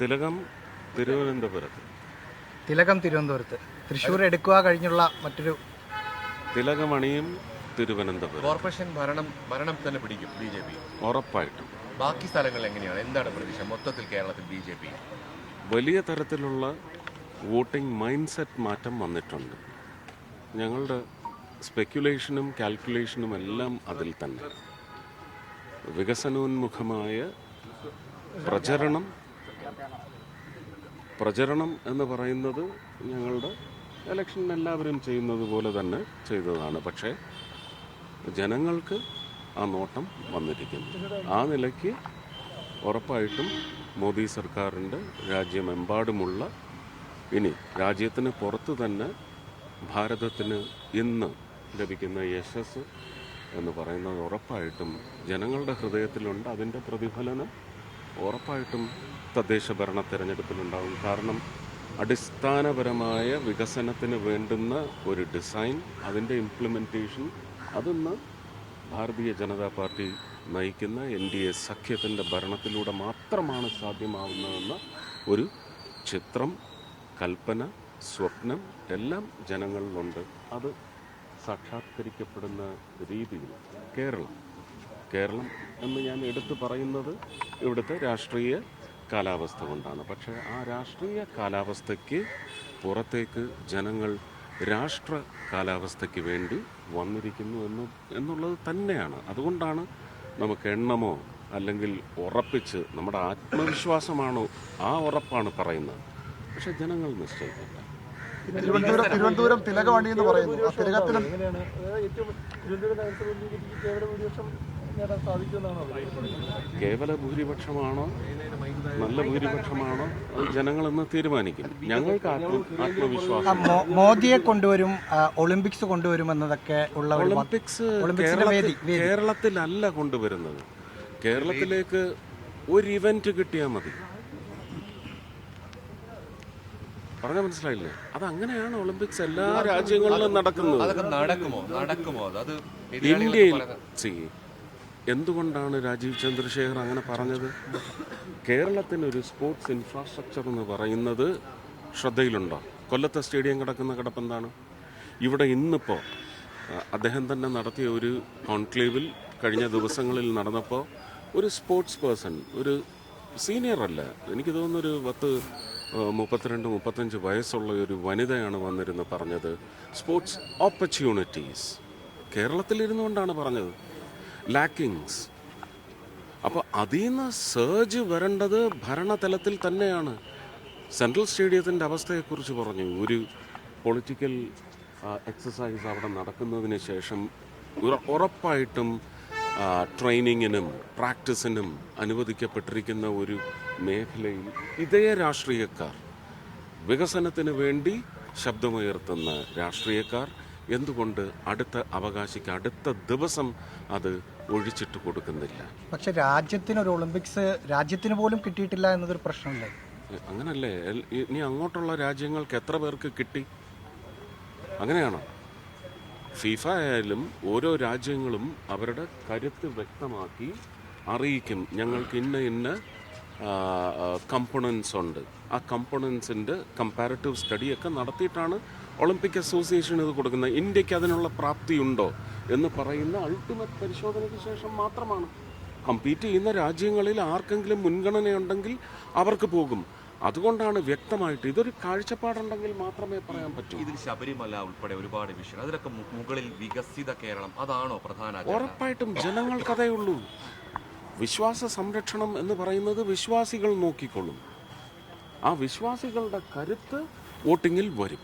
തിലകം തിരുവനന്തപുരത്ത്. തിലകം തിരുവനന്തപുരത്ത്. തൃശ്ശൂർ എടുക്കുക കഴിഞ്ഞുള്ള മറ്റൊരു തിലകമണിയും തിരുവനന്തപുരം. കോർപ്പറേഷൻ ഭരണം ഭരണം തന്നെ പിടിക്കും ബി ജെ പി. ഉറപ്പായിട്ടും. ബാക്കി സ്ഥലങ്ങൾ എങ്ങനെയാണ്? എന്താണ് പ്രതീക്ഷ? മൊത്തത്തിൽ കേരളത്തിൽ ബി ജെ പി. വലിയ തരത്തിലുള്ള വോട്ടിംഗ് മൈൻഡ് സെറ്റ് മാറ്റം വന്നിട്ടുണ്ട്. ഞങ്ങളുടെ സ്പെക്യുലേഷനും കാൽക്കുലേഷനും എല്ലാം അതിൽ തന്നെ. വികസനോന്മുഖമായ പ്രചരണം പ്രചരണം എന്ന് പറയുന്നത് ഞങ്ങളുടെ ഇലക്ഷൻ എല്ലാവരും ചെയ്യുന്നത് പോലെ തന്നെ ചെയ്തതാണ്. പക്ഷേ ജനങ്ങൾക്ക് ആ നോട്ടം വന്നിരിക്കുന്നു. ആ നിലയ്ക്ക് ഉറപ്പായിട്ടും മോദി സർക്കാരിന്റെ രാജ്യമെമ്പാടുമുള്ള ഇനി രാജ്യത്തിന് പുറത്ത് തന്നെ ഭാരതത്തിന് ഇന്ന് ലഭിക്കുന്ന യശസ് എന്ന് പറയുന്നത് ഉറപ്പായിട്ടും ജനങ്ങളുടെ ഹൃദയത്തിലുണ്ട്. അതിന്റെ പ്രതിഫലനം ഉറപ്പായിട്ടും തദ്ദേശ ഭരണ തിരഞ്ഞെടുപ്പിലുണ്ടാകും കാരണം അടിസ്ഥാനപരമായ വികസനത്തിന് വേണ്ടുന്ന ഒരു ഡിസൈൻ അതിന്റെ ഇംപ്ലിമെന്റേഷൻ അതൊന്ന് ഭാരതീയ ജനതാ പാർട്ടി നയിക്കുന്ന എൻ ഡി എ സഖ്യത്തിന്റെ ഭരണത്തിലൂടെ മാത്രമാണ് സാധ്യമാവുന്നതെന്ന ഒരു ചിത്രം കൽപ്പന സ്വപ്നം എല്ലാം ജനങ്ങളിലുണ്ട്. അത് സാക്ഷാത്കരിക്കപ്പെടുന്ന രീതിയിൽ കേരളം കേരളം എന്ന് ഞാൻ എടുത്തു പറയുന്നത് ഇവിടുത്തെ രാഷ്ട്രീയ കാലാവസ്ഥ കൊണ്ടാണ്. പക്ഷേ ആ രാഷ്ട്രീയ കാലാവസ്ഥയ്ക്ക് പുറത്തേക്ക് ജനങ്ങൾ രാഷ്ട്ര കാലാവസ്ഥയ്ക്ക് വേണ്ടി വന്നിരിക്കുന്നു എന്ന് എന്നുള്ളത് തന്നെയാണ്. അതുകൊണ്ടാണ് നമുക്ക് എണ്ണമോ അല്ലെങ്കിൽ ഉറപ്പിച്ച് നമ്മുടെ ആത്മവിശ്വാസമാണോ ആ ഉറപ്പാണ് പറയുന്നത്. പക്ഷെ ജനങ്ങൾ നിശ്ചയിക്കില്ല. തിരുവനന്തപുരം തിരുവനന്തപുരം തിലകവണ്ടി എന്ന് പറയുന്നു. ആ കേവല ഭൂരിപക്ഷം നേടാൻ സാധിക്കുമെന്നാണോ കേവല ഭൂരിപക്ഷമാണോ? നല്ല ഭൂരിപക്ഷമാണോ? അത് ജനങ്ങളെന്ന് തീരുമാനിക്കും ഞങ്ങൾക്ക് ആത്മവിശ്വാസം. മോദിയെ കൊണ്ടുവരും ഒളിമ്പിക്സ് കൊണ്ടുവരും എന്നതൊക്കെ ഉള്ള ഒളിമ്പിക്സ് ഒളിമ്പിക്സിന്റെ വേദി വേദി. കേരളത്തിലല്ല കൊണ്ടുവരുന്നത്. കേരളത്തിലേക്ക് ഒരു ഇവന്റ് കിട്ടിയാൽ മതി. പറഞ്ഞ മനസ്സിലായില്ലേ? അത് അങ്ങനെയാണ് ഒളിമ്പിക്സ് എല്ലാ രാജ്യങ്ങളിലും നടക്കുന്നത്. അതൊക്കെ നടക്കുമോ? നടക്കുമോ? അത് അത് ഇന്ത്യയിൽ സി എന്തുകൊണ്ടാണ് രാജീവ് ചന്ദ്രശേഖർ അങ്ങനെ പറഞ്ഞത്? കേരളത്തിന് ഒരു സ്പോർട്സ് ഇൻഫ്രാസ്ട്രക്ചർ എന്ന് പറയുന്നത് ശ്രദ്ധയിലുണ്ടോ? കൊല്ലത്തെ സ്റ്റേഡിയം കിടക്കുന്ന കിടപ്പെന്താണ്? ഇവിടെ ഇന്നിപ്പോൾ അദ്ദേഹം തന്നെ നടത്തിയ ഒരു കോൺക്ലേവിൽ കഴിഞ്ഞ ദിവസങ്ങളിൽ നടന്നപ്പോൾ ഒരു സ്പോർട്സ് പേഴ്സൺ ഒരു സീനിയർ അല്ല എനിക്ക് തോന്നുന്നു ഒരു പത്ത് മുപ്പത്തിരണ്ട് മുപ്പത്തഞ്ച് വയസ്സുള്ള ഒരു വനിതയാണ് വന്നിരുന്ന് പറഞ്ഞത്. Sports opportunities. കേരളത്തിലിരുന്നു കൊണ്ടാണ് പറഞ്ഞത്. ലാക്കിങ്സ് അപ്പോൾ അതിൽ നിന്ന് സർജ് വരേണ്ടത് ഭരണതലത്തിൽ തന്നെയാണ്. സെൻട്രൽ സ്റ്റേഡിയത്തിന്റെ അവസ്ഥയെക്കുറിച്ച് പറഞ്ഞു. ഒരു പൊളിറ്റിക്കൽ എക്സസൈസ് അവിടെ നടക്കുന്നതിന് ശേഷം ഉറ- ഉറപ്പായിട്ടും ട്രെയിനിങ്ങിനും പ്രാക്ടീസിനും അനുവദിക്കപ്പെട്ടിരിക്കുന്ന ഒരു മേഖലയിൽ ഇതേ രാഷ്ട്രീയക്കാർ. വികസനത്തിന് വേണ്ടി ശബ്ദമുയർത്തുന്ന രാഷ്ട്രീയക്കാർ എന്തുകൊണ്ട് അടുത്ത അവകാശിക്ക് അടുത്ത ദിവസം അത് ഒഴിച്ചിട്ട് കൊടുക്കുന്നില്ല? പക്ഷെ രാജ്യത്തിന് ഒരു ഒളിമ്പിക്സ് രാജ്യത്തിന് പോലും കിട്ടിയിട്ടില്ല എന്നതൊരു പ്രശ്നമല്ലേ? അങ്ങനല്ലേ. ഇനി അങ്ങോട്ടുള്ള രാജ്യങ്ങൾക്ക് എത്ര പേർക്ക് കിട്ടി? അങ്ങനെയാണോ? ഫിഫ ആയാലും ഓരോ രാജ്യങ്ങളും അവരുടെ കരുത്ത് വ്യക്തമാക്കി അറിയിക്കും. ഞങ്ങൾക്ക് ഇന്ന ഇന്ന കമ്പണൻസ് ഉണ്ട്. ആ കമ്പണൻസിന്റെ കമ്പാരറ്റീവ് സ്റ്റഡിയൊക്കെ നടത്തിയിട്ടാണ് ഒളിമ്പിക് അസോസിയേഷൻ ഇത് കൊടുക്കുന്നത്. ഇന്ത്യയ്ക്ക് അതിനുള്ള പ്രാപ്തി ഉണ്ടോ എന്ന് പറയുന്ന അൾട്ടിമേറ്റ് പരിശോധനയ്ക്ക് ശേഷം മാത്രമാണ്. കമ്പീറ്റ് ചെയ്യുന്ന രാജ്യങ്ങളിൽ ആർക്കെങ്കിലും മുൻഗണനയുണ്ടെങ്കിൽ അവർക്ക് പോകും. അതുകൊണ്ടാണ് വ്യക്തമായിട്ട് ഇതൊരു കാഴ്ചപ്പാടുണ്ടെങ്കിൽ മാത്രമേ പറയാൻ പറ്റൂ. ഇതിൽ ശബരിമല ഉൾപ്പെടെ ഒരുപാട് വിഷയം അതിലൊക്കെ മുകളിൽ വികസിത കേരളം അതാണോ പ്രധാന? ഉറപ്പായിട്ടും ജനങ്ങൾക്കതേ ഉള്ളൂ വിശ്വാസ സംരക്ഷണം എന്ന് പറയുന്നത് വിശ്വാസികൾ നോക്കിക്കൊള്ളും ആ വിശ്വാസികളുടെ കരുത്ത് വോട്ടിങ്ങിൽ വരും.